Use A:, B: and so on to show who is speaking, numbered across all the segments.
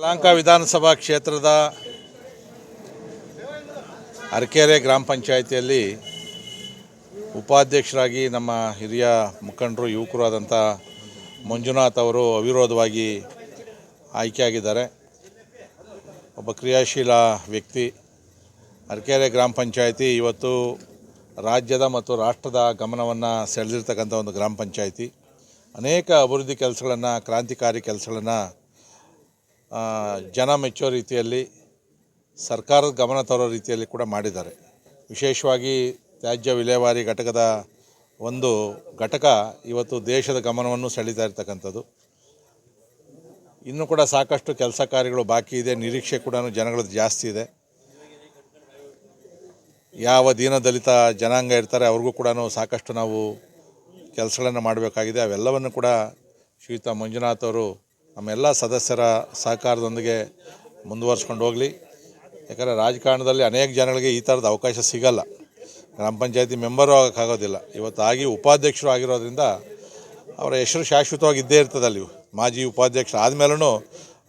A: ಯಲಹಂಕ ವಿಧಾನಸಭಾ ಕ್ಷೇತ್ರದ ಅರಕೆರೆ ಗ್ರಾಮ ಪಂಚಾಯಿತಿಯಲ್ಲಿ ಉಪಾಧ್ಯಕ್ಷರಾಗಿ ನಮ್ಮ ಹಿರಿಯ ಮುಖಂಡರು ಯುವಕರು ಆದಂಥ ಮಂಜುನಾಥ್ ಅವರು ಅವಿರೋಧವಾಗಿ ಆಯ್ಕೆಯಾಗಿದ್ದಾರೆ. ಒಬ್ಬ ಕ್ರಿಯಾಶೀಲ ವ್ಯಕ್ತಿ. ಅರಕೆರೆ ಗ್ರಾಮ ಪಂಚಾಯಿತಿ ಇವತ್ತು ರಾಜ್ಯದ ಮತ್ತು ರಾಷ್ಟ್ರದ ಗಮನವನ್ನು ಸೆಳೆದಿರ್ತಕ್ಕಂಥ ಒಂದು ಗ್ರಾಮ ಪಂಚಾಯಿತಿ. ಅನೇಕ ಅಭಿವೃದ್ಧಿ ಕೆಲಸಗಳನ್ನು, ಕ್ರಾಂತಿಕಾರಿ ಕೆಲಸಗಳನ್ನು ಜನ ಮೆಚ್ಚೋ ರೀತಿಯಲ್ಲಿ, ಸರ್ಕಾರದ ಗಮನ ತರೋ ರೀತಿಯಲ್ಲಿ ಕೂಡ ಮಾಡಿದ್ದಾರೆ. ವಿಶೇಷವಾಗಿ ತ್ಯಾಜ್ಯ ವಿಲೇವಾರಿ ಘಟಕದ ಒಂದು ಘಟಕ ಇವತ್ತು ದೇಶದ ಗಮನವನ್ನು ಸೆಳೀತಾ ಇರ್ತಕ್ಕಂಥದ್ದು. ಇನ್ನೂ ಕೂಡ ಸಾಕಷ್ಟು ಕೆಲಸ ಕಾರ್ಯಗಳು ಬಾಕಿ ಇದೆ. ನಿರೀಕ್ಷೆ ಕೂಡ ಜನಗಳದ್ದು ಜಾಸ್ತಿ ಇದೆ. ಯಾವ ದೀನದಲಿತ ಜನಾಂಗ ಇರ್ತಾರೆ, ಅವ್ರಿಗೂ ಕೂಡ ಸಾಕಷ್ಟು ನಾವು ಕೆಲಸಗಳನ್ನು ಮಾಡಬೇಕಾಗಿದೆ. ಅವೆಲ್ಲವನ್ನು ಕೂಡ ಶ್ರೀಯುತ ಮಂಜುನಾಥ್ ಅವರು ನಮ್ಮೆಲ್ಲ ಸದಸ್ಯರ ಸಹಕಾರದೊಂದಿಗೆ ಮುಂದುವರ್ಸ್ಕೊಂಡು ಹೋಗಲಿ. ಯಾಕಂದರೆ ರಾಜಕಾರಣದಲ್ಲಿ ಅನೇಕ ಜನಗಳಿಗೆ ಈ ಥರದ ಅವಕಾಶ ಸಿಗಲ್ಲ. ಗ್ರಾಮ ಪಂಚಾಯತಿ ಮೆಂಬರು ಆಗೋಕ್ಕಾಗೋದಿಲ್ಲ. ಇವತ್ತು ಆಗಿ ಉಪಾಧ್ಯಕ್ಷರು ಆಗಿರೋದ್ರಿಂದ ಅವರ ಹೆಸರು ಶಾಶ್ವತವಾಗಿ ಇದ್ದೇ ಇರ್ತದೆ ಅಲ್ಲಿ ಮಾಜಿ ಉಪಾಧ್ಯಕ್ಷರು ಆದಮೇಲೂ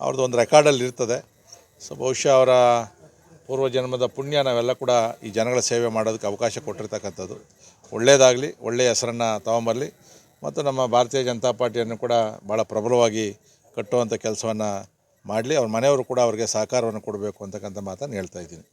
A: ಅವ್ರದ್ದು ಒಂದು ರೆಕಾರ್ಡಲ್ಲಿ ಇರ್ತದೆ. ಸೊ ಬಹುಶಃ ಅವರ ಪೂರ್ವಜನ್ಮದ ಪುಣ್ಯ ನಾವೆಲ್ಲ ಕೂಡ ಈ ಜನಗಳ ಸೇವೆ ಮಾಡೋದಕ್ಕೆ ಅವಕಾಶ ಕೊಟ್ಟಿರ್ತಕ್ಕಂಥದ್ದು. ಒಳ್ಳೆಯದಾಗಲಿ ಒಳ್ಳೆಯ ಹೆಸರನ್ನು ತೊಗೊಂಬರಲಿ. ಮತ್ತು ನಮ್ಮ ಭಾರತೀಯ ಜನತಾ ಪಾರ್ಟಿಯನ್ನು ಕೂಡ ಭಾಳ ಪ್ರಬಲವಾಗಿ ಕಟ್ಟುವಂಥ ಕೆಲಸವನ್ನು ಮಾಡಲಿ. ಅವ್ರ ಮನೆಯವರು ಕೂಡ ಅವ್ರಿಗೆ ಸಹಕಾರವನ್ನು ಕೊಡಬೇಕು ಅಂತಕ್ಕಂಥ ಮಾತನ್ನು ಹೇಳ್ತಾ ಇದ್ದೀನಿ.